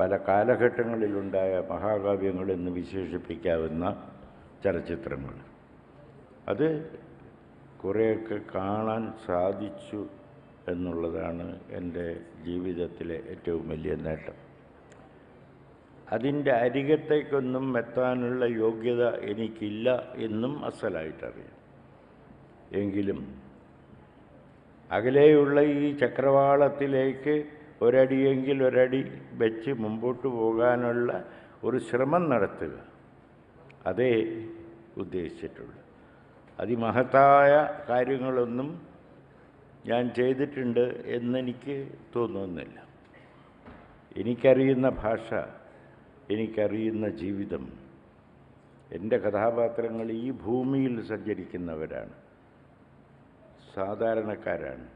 പല കാലഘട്ടങ്ങളിലുണ്ടായ മഹാകാവ്യങ്ങളെന്ന് വിശേഷിപ്പിക്കാവുന്ന ചലച്ചിത്രങ്ങൾ. അത് കുറേയൊക്കെ കാണാൻ സാധിച്ചു എന്നുള്ളതാണ് എന്റെ ജീവിതത്തിലെ ഏറ്റവും വലിയ നേട്ടം. അതിന്റെ അരികത്തേക്കൊന്നും എത്താനുള്ള യോഗ്യത എനിക്കില്ല എന്നും അസലായിട്ടറിയാം. എങ്കിലും അകലെയുള്ള ഈ ചക്രവാളത്തിലേക്ക് ഒരടിയെങ്കിൽ ഒരടി വെച്ച് മുമ്പോട്ട് പോകാനുള്ള ഒരു ശ്രമം നടത്തുക. അതേ ഉദ്ദേശിച്ചിട്ടുള്ളൂ. അതിമഹത്തായ കാര്യങ്ങളൊന്നും ഞാൻ ചെയ്തിട്ടുണ്ട് എന്നെനിക്ക് തോന്നുന്നില്ല. എനിക്കറിയുന്ന ഭാഷ എനിക്കറിയുന്ന ജീവിതം എന്റെ കഥാപാത്രങ്ങൾ ഈ ഭൂമിയിൽ സഞ്ചരിക്കുന്നവരാണ്. സാധാരണക്കാരാണ്.